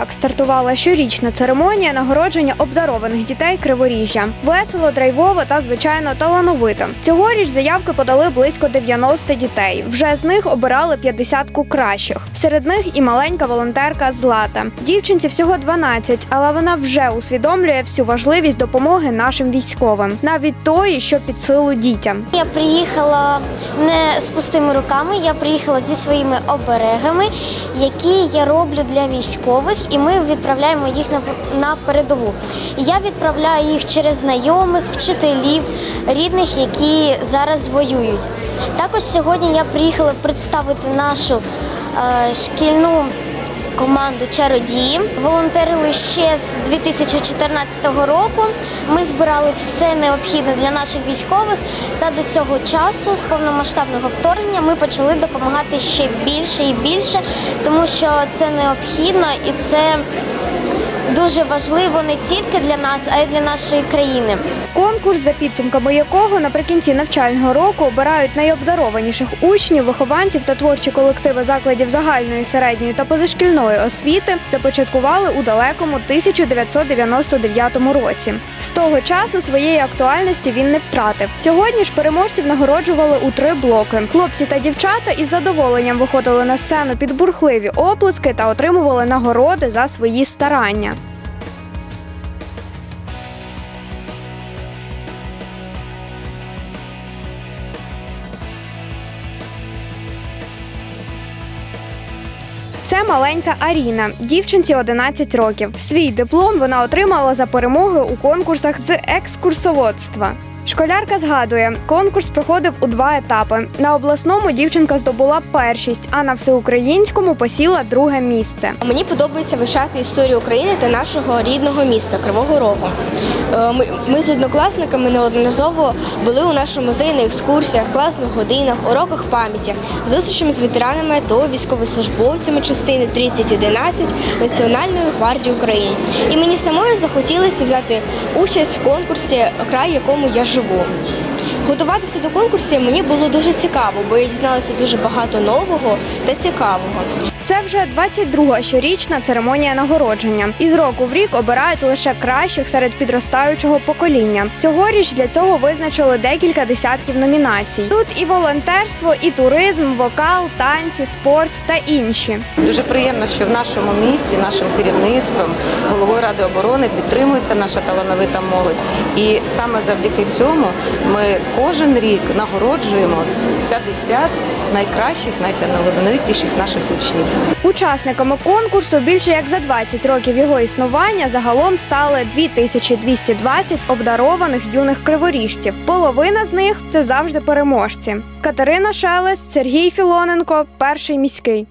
так стартувала щорічна церемонія нагородження обдарованих дітей Криворіжжя. Весело, драйвово та звичайно талановито. Цьогоріч заявки подали близько 90 дітей. Вже з них обирали 50 кращих. Серед них і маленька волонтерка Злата. Дівчинці всього 12, але вона вже усвідомлює всю важливість допомоги нашим військовим, навіть тої, що під силу дітям. Я приїхала не з пустими руками, я приїхала зі своїми оберегами, які я роблю для військових, і ми відправляємо їх на, на передову. Я відправляю їх через знайомих, вчителів, рідних, які зараз воюють. Також сьогодні я приїхала представити нашу е, шкільну команду чародії. Волонтерили ще з 2014 року. Ми збирали все необхідне для наших військових. Та до цього часу, з повномасштабного вторгнення, ми почали допомагати ще більше і більше, тому що це необхідно і це дуже важливо не тільки для нас, а й для нашої країни. Конкурс, за підсумками якого наприкінці навчального року обирають найобдарованіших учнів, вихованців та творчі колективи закладів загальної, середньої та позашкільної освіти, започаткували у далекому 1999 році. З того часу своєї актуальності він не втратив. Сьогодні ж переможців нагороджували у три блоки. Хлопці та дівчата із задоволенням виходили на сцену під бурхливі оплески та отримували нагороди за свої старання. Це маленька Аріна, дівчинці 11 років. Свій диплом вона отримала за перемоги у конкурсах з екскурсоводства. Школярка згадує, конкурс проходив у два етапи. На обласному дівчинка здобула першість, а на всеукраїнському посіла друге місце. Мені подобається вивчати історію України та нашого рідного міста Кривого Рогу. Е, Ми, з однокласниками неодноразово були у нашому музеї на екскурсіях, класних годинах, уроках пам'яті, зустрічами з ветеранами та військовослужбовцями частини 3011 Національної гвардії України. І мені самою захотілося взяти участь в конкурсі, край якому я живу. Готуватися до конкурсів мені було дуже цікаво, бо я дізналася дуже багато нового та цікавого. Це вже 22-га щорічна церемонія нагородження. Із року в рік обирають лише кращих серед підростаючого покоління. Цьогоріч для цього визначили декілька десятків номінацій. Тут і волонтерство, і туризм, вокал, танці, спорт та інші. Дуже приємно, що в нашому місті, нашим керівництвом, головою ради оборони підтримується наша талановита молодь. І саме завдяки цьому ми кожен рік нагороджуємо 50 найкращих, найталановитіших наших учнів. Учасниками конкурсу більше як за 20 років його існування загалом стали 2220 обдарованих юних криворіжців. Половина з них це завжди переможці. Катерина Шелест, Сергій Філоненко, перший міський.